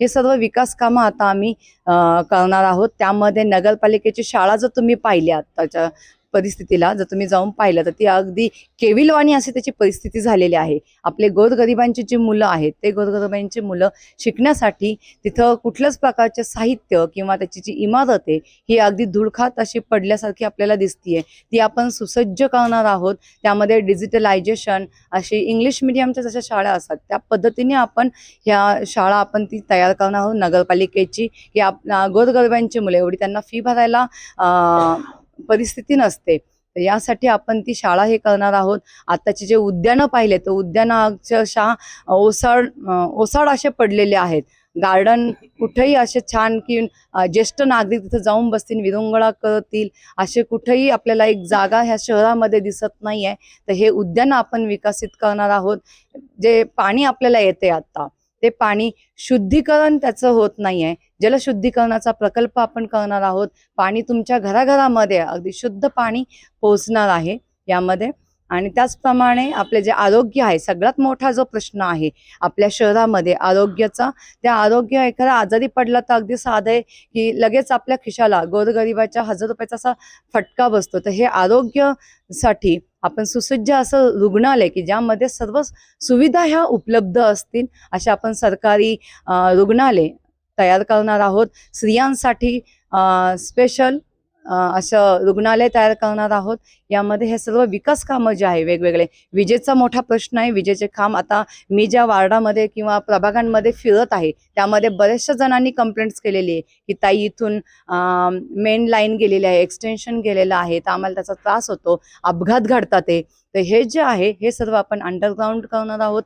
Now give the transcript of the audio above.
हे सर्व विकास कामं आता आम्ही करणार आहोत. त्यामध्ये नगरपालिकेची शाळा जर तुम्ही पाहिली आत्ताच्या परिस्थितीला जर तुम्ही जाऊन पाहिलं तर ती अगदी केविलवाणी अशी त्याची परिस्थिती झालेली आहे. आपले गोरगरिबांची जी मुलं आहेत ते गोरगरिबांची मुलं शिकण्यासाठी तिथं कुठल्याच प्रकारचे साहित्य किंवा त्याची जी इमारत आहे ही अगदी धुळखात अशी पडल्यासारखी आपल्याला दिसतीये. ती आपण सुसज्ज करणार आहोत. त्यामध्ये डिजिटलायझेशन अशी इंग्लिश मिडियमच्या जशा शाळा असतात त्या पद्धतीने आपण ह्या शाळा आपण ती तयार करणार आहोत. नगरपालिकेची की आप गोरगरिबांची मुलं एवढी त्यांना फी भरायला परिस्थिती नसते. तर यासाठी आपण ती शाळा हे करणार आहोत. आताचे जे उद्यानं पाहिले तर उद्यानं अक्षरशः ओसाड ओसाड असे पडलेले आहेत. गार्डन कुठेही असे छान की ज्येष्ठ नागरिक तिथं जाऊन बसतील विरंगुळा करतील असे कुठेही आपल्याला एक जागा ह्या शहरामध्ये दिसत नाही आहे तर हे उद्यान आपण विकसित करणार आहोत. जे पाणी आपल्याला येते आता ते पाणी शुद्धीकरण त्याचं होत नाही आहे जलशुद्धीकरणाचा प्रकल्प आपण करणार आहोत. पाणी तुमच्या घराघरामध्ये अगदी शुद्ध पाणी पोहोचणार आहे यामध्ये. आणि त्याचप्रमाणे आपले जे आरोग्य आहे सगळ्यात मोठा जो प्रश्न आहे आपल्या शहरामध्ये आरोग्याचा. त्या आरोग्य एखादा आजारी पडला तर अगदी साधं आहे की लगेच आपल्या खिशाला गोरगरिबाच्या हजार रुपयाचा असा फटका बसतो. तर हे आरोग्यासाठी आपण सुसज्ज असं रुग्णालय की ज्यामध्ये सर्व सुविधा ह्या उपलब्ध असतील अशा आपण सरकारी रुग्णालय तयार करणार आहोत. स्त्रियांसाठी स्पेशल असं रुग्णालय तयार करणार आहोत. यामध्ये हे सर्व विकास कामं जे आहे वेगवेगळे. विजेचा मोठा प्रश्न आहे. विजेचे काम आता मी ज्या वार्डामध्ये किंवा प्रभागांमध्ये फिरत आहे त्यामध्ये बऱ्याचशा जणांनी कंप्लेंट्स केलेली आहे की ताई इथून मेन लाईन गेलेली आहे एक्सटेन्शन गेलेलं आहे तर आम्हाला त्याचा त्रास होतो. अपघात घडतात ते. तर हे जे आहे हे सर्व आपण अंडरग्राऊंड करणार आहोत.